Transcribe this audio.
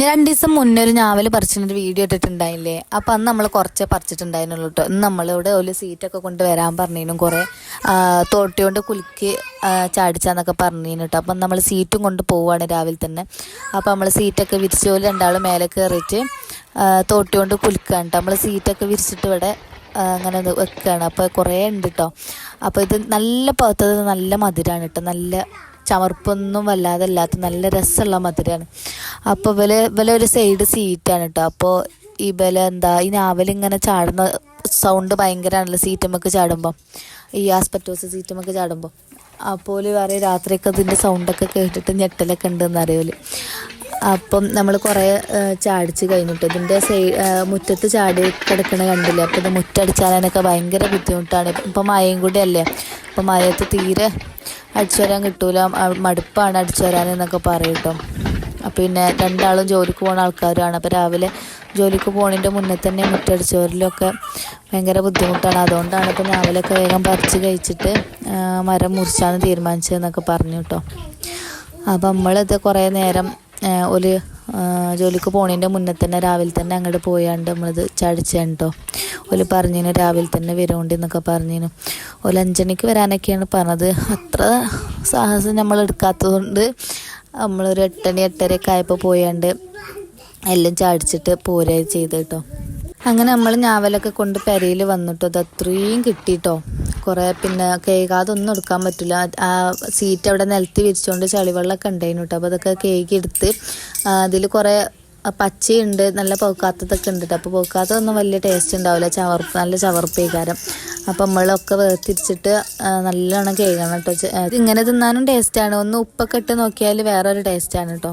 ഞാൻ രണ്ട് ദിവസം മുന്നേ ഒരു ഞാവൽ പറിച്ചിട്ടൊരു വീഡിയോ ഇട്ടിട്ടുണ്ടായില്ലേ? അപ്പം അന്ന് നമ്മൾ കുറച്ചേ പറിച്ചിട്ടുണ്ടായിരുന്നുള്ളൂ കേട്ടോ ഇന്ന് നമ്മളിവിടെ ഒരു സീറ്റൊക്കെ കൊണ്ട് വരാൻ പറഞ്ഞിരുന്നു കുറേ. തോട്ടി കൊണ്ട് കുലുക്കി ചാടിച്ചാന്നൊക്കെ പറഞ്ഞിരുന്നു കേട്ടോ അപ്പം നമ്മൾ സീറ്റും കൊണ്ട് പോവുകയാണ് രാവിലെ തന്നെ. അപ്പം നമ്മൾ സീറ്റൊക്കെ വിരിച്ച് പോലെ രണ്ടാളും മേലെ കയറിയിട്ട് തോട്ടി കൊണ്ട് കുലുക്കുകയാണ് കേട്ടോ നമ്മൾ സീറ്റൊക്കെ വിരിച്ചിട്ട് ഇവിടെ അങ്ങനെ വെക്കുകയാണ് അപ്പോൾ കുറേ ഉണ്ട് കേട്ടോ അപ്പോൾ ഇത് നല്ല പഴുത്തത് നല്ല മധുരമാണ് കേട്ടോ നല്ല ചമർപ്പൊന്നും വല്ലാതെ അല്ലാത്ത നല്ല രസമുള്ള മധുരമാണ് അപ്പോൾ ഇവൽ ഇവലെ ഒരു സൈഡ് സീറ്റാണ് കേട്ടോ അപ്പോൾ ഇവൽ എന്താ ഈ നാവലിങ്ങനെ ചാടുന്ന സൗണ്ട് ഭയങ്കരമാണല്ലോ സീറ്റുമ്മക്ക് ചാടുമ്പോൾ ഈ ആസ്പെറ്റോസ് സീറ്റുമ്മക്ക് ചാടുമ്പോൾ അപ്പോൾ പറയും രാത്രിയൊക്കെ അതിന്റെ സൗണ്ടൊക്കെ കേട്ടിട്ട് ഞെട്ടലൊക്കെ ഉണ്ടെന്ന് അറിയോൽ അപ്പം നമ്മൾ കുറേ ചാടിച്ച് കഴിഞ്ഞിട്ട് ഇതിന്റെ സൈ മുറ്റത്ത് ചാടി കിടക്കണ കണ്ടില്ല? അപ്പം ഇത് മുറ്റടിച്ചാലൊക്കെ ഭയങ്കര ബുദ്ധിമുട്ടാണ്. ഇപ്പം മഴയും കൂടി അല്ലേ? അപ്പം മഴയത്ത് തീരെ അടിച്ചു വരാൻ കിട്ടൂല മടുപ്പാണ് അടിച്ചു വരാൻ എന്നൊക്കെ പറയും കേട്ടോ അപ്പം പിന്നെ രണ്ടാളും ജോലിക്ക് പോകുന്ന ആൾക്കാരാണ് അപ്പോൾ രാവിലെ ജോലിക്ക് പോകുന്നതിന്റെ മുന്നേ തന്നെ മുറ്റടിച്ചവരിലൊക്കെ ഭയങ്കര ബുദ്ധിമുട്ടാണ്. അതുകൊണ്ടാണ് ഇപ്പം രാവിലെയൊക്കെ വേഗം പറിച്ച് കഴിച്ചിട്ട് മരം മുറിച്ചാണ് തീരുമാനിച്ചതെന്നൊക്കെ പറഞ്ഞു കേട്ടോ. അപ്പം നമ്മളിത് കുറേ നേരം ഒരു ജോലിക്ക് പോണതിന്റെ മുന്നേ തന്നെ രാവിലെ തന്നെ അങ്ങോട്ട് പോയാണ്ട് നമ്മളിത് ചടിച്ചാണ് കേട്ടോ ഒരു പറഞ്ഞിന് രാവിലെ തന്നെ വരുമുണ്ട് എന്നൊക്കെ പറഞ്ഞിന്. ഒരു അഞ്ചണിക്ക് വരാനൊക്കെയാണ് പറഞ്ഞത്. അത്ര സാഹസം നമ്മൾ എടുക്കാത്തതുകൊണ്ട് നമ്മളൊരു എട്ടണി എട്ടരയൊക്കെ ആയപ്പോൾ പോയാണ്ട് എല്ലാം ചാടിച്ചിട്ട് പോരുക ചെയ്ത് കേട്ടോ അങ്ങനെ നമ്മൾ ഞാവലൊക്കെ കൊണ്ട് പെരയിൽ വന്നിട്ടോ. അത് അത്രയും കിട്ടിയിട്ടോ കുറേ പിന്നെ കേൾക്കാതെ ഒന്നും എടുക്കാൻ പറ്റില്ല. ആ സീറ്റ് അവിടെ നിലത്തി വിരിച്ചുകൊണ്ട് ചളിവെള്ളമൊക്കെ ഉണ്ടായിരുന്നു കേട്ടോ അപ്പോൾ അതൊക്കെ കേക്ക് എടുത്ത് അതിൽ കുറേ പച്ചയുണ്ട് നല്ല പൗക്കാത്തതൊക്കെ ഉണ്ട് അപ്പോൾ പോക്കാത്തതൊന്നും വലിയ ടേസ്റ്റ് ഉണ്ടാവില്ല. ചവർപ്പ് നല്ല ചവർപ്പേകാരം അപ്പം നമ്മളൊക്കെ വേർതിരിച്ചിട്ട് നല്ലോണം കേൾക്കണം കേട്ടോ ഇങ്ങനെ തിന്നാനും ടേസ്റ്റാണ് ഒന്ന് ഉപ്പൊക്കെ ഇട്ട് നോക്കിയാൽ വേറൊരു ടേസ്റ്റാണ് കേട്ടോ